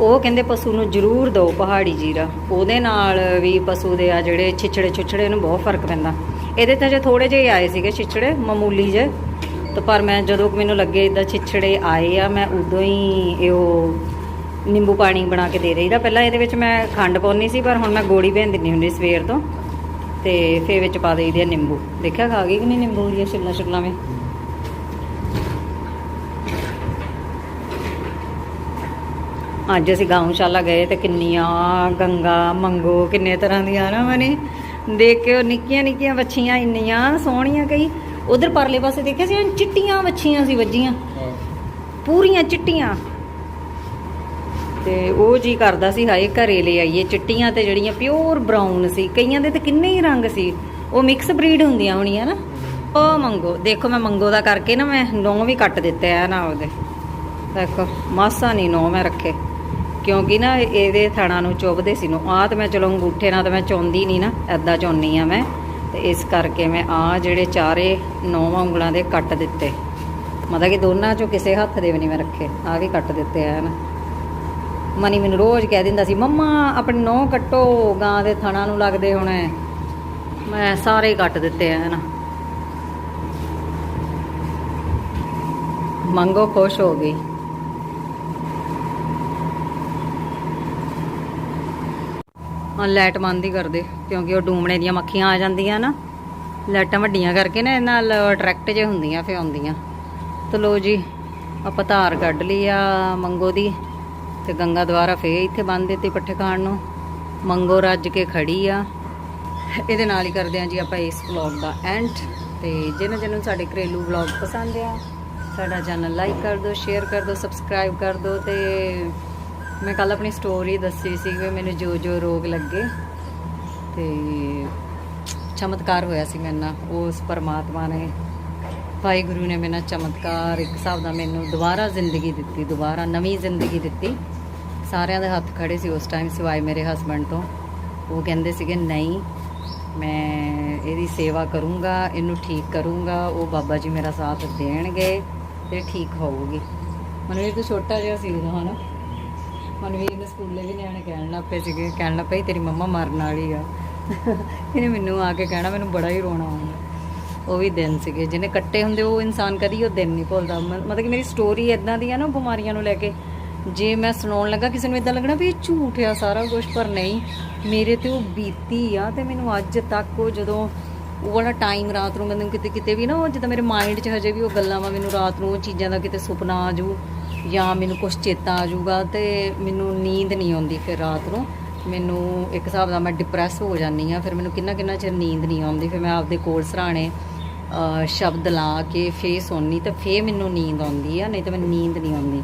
ਉਹ ਕਹਿੰਦੇ ਪਸ਼ੂ ਨੂੰ ਜ਼ਰੂਰ ਦਿਓ ਪਹਾੜੀ ਜੀਰਾ। ਉਹਦੇ ਨਾਲ ਵੀ ਪਸ਼ੂ ਦੇ ਆ ਜਿਹੜੇ ਛਿਛੜੇ ਛੁਛੜੇ ਨੂੰ ਬਹੁਤ ਫ਼ਰਕ ਪੈਂਦਾ। ਇਹਦੇ ਤਾਂ ਜੇ ਥੋੜੇ ਜਿਹੇ ਆਏ ਸੀਗੇ ਛਿਛੜੇ, ਮਾਮੂਲੀ ਜੇ ਤਾਂ ਪਰ ਮੈਂ ਜਦੋਂ ਮੈਨੂੰ ਲੱਗੇ ਇਦਾਂ ਛਿਛੜੇ ਆਏ ਆ, ਮੈਂ ਉਦੋਂ ਹੀ ਇਹ ਉਹ ਨਿੰਬੂ ਪਾਣੀ ਬਣਾ ਕੇ ਦੇ ਰਹੀਦਾ ਪਹਿਲਾਂ ਇਹਦੇ ਵਿੱਚ ਮੈਂ ਖੰਡ ਪਾਉਣੀ ਸੀ ਪਰ ਹੁਣ ਮੈਂ ਗੋੜੀ ਭੇਨ ਦਿੰਨੀ ਹੁੰਦੀ ਸਵੇਰ ਤੋਂ। ਤੇ ਫੇਰ ਵਿੱਚ ਪਾ ਦੇਈਦੇ ਆ ਨਿੰਬੂ। ਦੇਖਿਆ ਖਾ ਗਈ ਕਿ ਨਹੀਂ ਨਿੰਬੂ ਦੀਆਂ ਛਿੱਲਾਂ ਛਿੱਲਾਂ ਵਿੱਚ ਅੱਜ ਅਸੀਂ ਗਾਉਂਸ਼ਾਲਾ ਗਏ ਤੇ ਕਿੰਨੀਆਂ ਗੰਗਾ ਮੰਗੋ ਕਿੰਨੇ ਤਰ੍ਹਾਂ ਦੀਆਂ ਨਾ ਮਨੇ। ਦੇਖ ਕੇ ਉਹ ਨਿੱਕੀਆਂ ਨਿੱਕੀਆਂ ਵੱਛੀਆਂ ਇੰਨੀਆਂ ਸੋਹਣੀਆਂ ਕਈ। ਉਧਰ ਪਰਲੇ ਪਾਸੇ ਦੇਖਿਆ ਸੀ ਚਿੱਟੀਆਂ ਵੱਛੀਆਂ ਸੀ ਵੱਜੀਆਂ। ਪੂਰੀਆਂ ਚਿੱਟੀਆਂ। ਤੇ ਉਹ ਜੀ ਕਰਦਾ ਸੀ, ਹਾਏ ਘਰੇ ਲੈ ਆਈਏ। ਚਿੱਟੀਆਂ ਤੇ ਜਿਹੜੀਆਂ ਪਿਓਰ ਬਰਾਊਨ ਸੀ, ਕਈਆਂ ਦੇ ਤੇ ਕਿੰਨੇ ਹੀ ਰੰਗ ਸੀ। ਉਹ ਮਿਕਸ ਬਰੀਡ ਹੁੰਦੀਆਂ ਹੋਣੀਆਂ ਨਾ। ਉਹ ਮੰਗੋ, ਦੇਖੋ ਮੈਂ ਮੰਗੋ ਦਾ ਕਰਕੇ ਨਾ ਮੈਂ ਨੌ ਵੀ ਕੱਟ ਦਿੱਤੇ ਆ ਨਾ ਉਹਦੇ। ਦੇਖੋ, ਮਾਸਾ ਨਹੀਂ ਨੌ ਮੈਂ ਰੱਖੇ। ਕਿਉਂਕਿ ਨਾ ਇਹਦੇ ਥਣਾ ਨੂੰ ਚੁੱਭਦੇ ਸੀ ਨੂੰ। ਆਹ ਤੇ ਮੈਂ ਚਲੋ ਅੰਗੂਠੇ ਨਾਲ ਤਾਂ ਮੈਂ ਚੌਂਦੀ ਨਹੀਂ ਨਾ ਐਦਾਂ ਚੌਂਨੀ ਆ ਮੈਂ। ਤੇ ਇਸ ਕਰਕੇ ਮੈਂ ਆ ਜਿਹੜੇ ਚਾਰੇ ਨੌਵਾਂ ਉਂਗਲਾਂ ਦੇ ਕੱਟ ਦਿੱਤੇ। ਮਤਲਬ ਕਿ ਦੋਨਾਂ ਚੋਂ ਕਿਸੇ ਹੱਥ ਦੇ ਵੀ ਨਹੀਂ ਮੈਂ ਰੱਖੇ। ਆ ਵੀ ਕੱਟ ਦਿੱਤੇ ਆ ਨਾ। ਮਨੀ ਮੈਨੂੰ ਰੋਜ਼ ਕਹਿ ਦਿੰਦਾ ਸੀ, ਮੰਮਾ, ਆਪਣੇ ਨੌ ਕੱਟੋ, ਗਾਂ ਦੇ ਥਣਾ ਨੂੰ ਲੱਗਦੇ ਹੁਣ। ਮੈਂ ਸਾਰੇ ਕੱਟ ਦਿੱਤੇ ਆ ਨਾ ਮੰਗੋ ਖੁਸ਼ ਹੋ ਗਈ। ਹਾਂ, ਲਾਈਟ ਬੰਦ ਹੀ ਕਰਦੇ, ਕਿਉਂਕਿ ਉਹ ਡੂਮਣੇ ਦੀਆਂ ਮੱਖੀਆਂ ਆ ਜਾਂਦੀਆਂ ਨਾ। ਲਾਈਟਾਂ ਵੱਡੀਆਂ ਕਰਕੇ ਨਾ ਇਹਨਾਂ ਨਾਲ ਅਟਰੈਕਟ ਜੇ ਹੁੰਦੀਆਂ ਫੇ ਆਉਂਦੀਆਂ। ਤੇ ਲੋ ਜੀ, ਆਪਾਂ ਧਾਰ ਕੱਢ ਲਈ ਆ ਮੰਗੋ ਦੀ। ਤੇ ਗੰਗਾ ਦੁਆਰਾ ਫੇ ਇੱਥੇ ਬੰਨ ਦਿੱਤੀ ਪੱਠੇ ਖਾਣ ਨੂੰ। ਮੰਗੋ ਰੱਜ ਕੇ ਖੜੀ ਆ। ਇਹਦੇ ਨਾਲ ਹੀ ਕਰਦੇ ਆ ਜੀ ਆਪਾਂ ਇਸ ਵਲੌਗ ਦਾ ਐਂਡ ਤੇ ਜਿਹਨਾਂ ਜਿਹਨੂੰ ਸਾਡੇ ਘਰੇਲੂ ਵਲੌਗ ਪਸੰਦ ਆ, ਸਾਡਾ ਚੈਨਲ ਲਾਈਕ ਕਰ ਦਿਓ ਸ਼ੇਅਰ ਕਰ ਦਿਓ ਸਬਸਕ੍ਰਾਈਬ ਕਰ ਦਿਓ ਤੇ ਮੈਂ ਕੱਲ ਆਪਣੀ ਸਟੋਰੀ ਦੱਸੀ ਸੀ ਕਿ ਮੈਨੂੰ ਜੋ ਜੋ ਰੋਗ ਲੱਗੇ ਤੇ ਚਮਤਕਾਰ ਹੋਇਆ ਸੀ ਮੇਰੇ ਨਾਲ। ਉਸ ਪਰਮਾਤਮਾ ਨੇ, ਵਾਹਿਗੁਰੂ ਨੇ ਮੇਰੇ ਨਾਲ ਚਮਤਕਾਰ, ਇੱਕ ਹਿਸਾਬ ਦਾ ਮੈਨੂੰ ਦੁਬਾਰਾ ਜ਼ਿੰਦਗੀ ਦਿੱਤੀ, ਦੁਬਾਰਾ ਨਵੀਂ ਜ਼ਿੰਦਗੀ ਦਿੱਤੀ। ਸਾਰਿਆਂ ਦੇ ਹੱਥ ਖੜੇ ਸੀ ਉਸ ਟਾਈਮ ਸਿਵਾਏ ਮੇਰੇ ਹਸਬੰਡ ਤੋਂ। ਉਹ ਕਹਿੰਦੇ ਸੀਗੇ, ਨਹੀਂ, ਮੈਂ ਇਹਦੀ ਸੇਵਾ ਕਰੂੰਗਾ, ਇਹਨੂੰ ਠੀਕ ਕਰੂੰਗਾ, ਉਹ ਬਾਬਾ ਜੀ ਮੇਰਾ ਸਾਥ ਦੇਣਗੇ ਤੇ ਠੀਕ ਹੋਊਗੀ। ਮਨਵੀਰ, ਤੂੰ ਛੋਟਾ ਜਿਹਾ ਸੀ ਉਦੋਂ, ਹਨਾ? ਮਨਵੀਰ ਨੇ ਸਕੂਲੇ ਵੀ ਨਿਆਣੇ ਕਹਿਣ ਲੱਗ ਪਏ ਸੀਗੇ, ਕਹਿਣ ਲੱਗ ਪਈ ਤੇਰੀ ਮੰਮਾ ਮਰਨ ਵਾਲੀ ਆ। ਇਹਨੇ ਮੈਨੂੰ ਆ ਕੇ ਕਹਿਣਾ, ਮੈਨੂੰ ਬੜਾ ਹੀ ਰੋਣਾ ਆਉਂਦਾ। ਉਹ ਵੀ ਦਿਨ ਸੀਗੇ, ਜਿਹਨੇ ਕੱਟੇ ਹੁੰਦੇ, ਉਹ ਇਨਸਾਨ ਕਦੀ ਉਹ ਦਿਨ ਨਹੀਂ ਭੁੱਲਦਾ। ਮ- ਮਤਲਬ ਕਿ ਮੇਰੀ ਸਟੋਰੀ ਇਦਾਂ ਦੀ ਆ ਨਾ ਬਿਮਾਰੀਆਂ ਨੂੰ ਲੈ ਕੇ ਜੇ ਮੈਂ ਸੁਣਾਉਣ ਲੱਗਾ, ਕਿਸੇ ਨੂੰ ਇਦਾਂ ਲੱਗਣਾ ਵੀ ਇਹ ਝੂਠ ਆ ਸਾਰਾ ਕੁਝ ਪਰ ਨਹੀਂ। ਮੇਰੇ ਤੇ ਉਹ ਬੀਤੀ ਆ ਤੇ ਮੈਨੂੰ ਅੱਜ ਤੱਕ ਉਹ ਜਦੋਂ ਉਹ ਵਾਲਾ ਟਾਈਮ ਰਾਤ ਨੂੰ ਮੈਨੂੰ ਕਿਤੇ ਕਿਤੇ ਵੀ ਨਾ, ਉਹ ਜਿੱਦਾਂ ਮੇਰੇ ਮਾਈਂਡ 'ਚ ਹਜੇ ਵੀ ਉਹ ਗੱਲਾਂ ਵਾ, ਮੈਨੂੰ ਰਾਤ ਨੂੰ ਉਹ ਚੀਜ਼ਾਂ ਦਾ ਕਿਤੇ ਸੁਪਨਾ ਆ ਜੂ ਜਾਂ ਮੈਨੂੰ ਕੁਝ ਚੇਤਾ ਆ ਜੂਗਾ ਤੇ ਮੈਨੂੰ ਨੀਂਦ ਨਹੀਂ ਆਉਂਦੀ ਫਿਰ ਰਾਤ ਨੂੰ। ਮੈਨੂੰ ਇੱਕ ਹਿਸਾਬ ਦਾ ਮੈਂ ਡਿਪਰੈਸ ਹੋ ਜਾਂਦੀ ਆ, ਫਿਰ ਮੈਨੂੰ ਕਿੰਨਾ ਕਿੰਨਾ ਚਿਰ ਨੀਂਦ ਨਹੀਂ ਆਉਂਦੀ, ਫਿਰ ਮੈਂ ਆਪਦੇ ਕੋਲ ਸਰਾਣੇ ਸ਼ਬਦ ਲਾ ਕੇ ਫੇ ਸੌਂਦੀ ਤਾਂ ਫੇ ਮੈਨੂੰ ਨੀਂਦ ਆਉਂਦੀ ਆ, ਨਹੀਂ ਤਾਂ ਮੈਨੂੰ ਨੀਂਦ ਨਹੀਂ ਆਉਂਦੀ।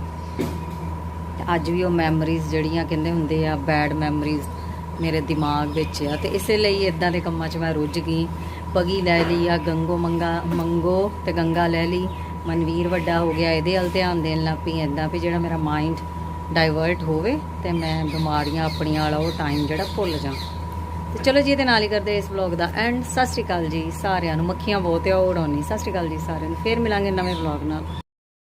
ਅੱਜ ਵੀ ਉਹ ਮੈਮਰੀਜ਼ ਜਿਹੜੀਆਂ ਕਹਿੰਦੇ ਹੁੰਦੇ ਆ ਬੈਡ ਮੈਮਰੀਜ਼ ਮੇਰੇ ਦਿਮਾਗ ਵਿੱਚ ਆ। ਤੇ ਇਸੇ ਲਈ ਇਦਾਂ ਦੇ ਕੰਮਾਂ 'ਚ ਮੈਂ ਰੁੱਝ ਗਈ। ਪਗੀ ਲੈ ਲਈ ਆ, ਗੰਗੋ ਮੰਗਾ, ਮੰਗੋ ਤੇ ਗੰਗਾ ਲੈ ਲਈ। ਮਨਵੀਰ ਵੱਡਾ ਹੋ ਗਿਆ, ਇਹਦੇ ਵੱਲ ਧਿਆਨ ਦੇਣ ਲੱਗ ਪਈ ਇਦਾਂ ਵੀ ਜਿਹੜਾ ਮੇਰਾ ਮਾਈਂਡ ਡਾਈਵਰਟ ਹੋਵੇ ਤੇ ਮੈਂ ਬਿਮਾਰੀਆਂ ਆਪਣੀਆਂ ਵਾਲਾ ਉਹ ਟਾਈਮ ਜਿਹੜਾ ਭੁੱਲ ਜਾ ਤੇ ਚਲੋ ਜੀ, ਇਹਦੇ ਨਾਲ ਹੀ ਕਰਦੇ ਇਸ ਵਲੌਗ ਦਾ ਐਂਡ ਸਤਿ ਸ਼੍ਰੀ ਅਕਾਲ ਜੀ ਸਾਰਿਆਂ ਨੂੰ। ਮੱਖੀਆਂ ਬਹੁਤ ਆ, ਉਹ ਉਡਾਉਣੀ। ਸਤਿ ਸ਼੍ਰੀ ਅਕਾਲ ਜੀ ਸਾਰਿਆਂ ਨੂੰ। ਫੇਰ ਮਿਲਾਂਗੇ ਨਵੇਂ ਵਲੌਗ ਨਾਲ।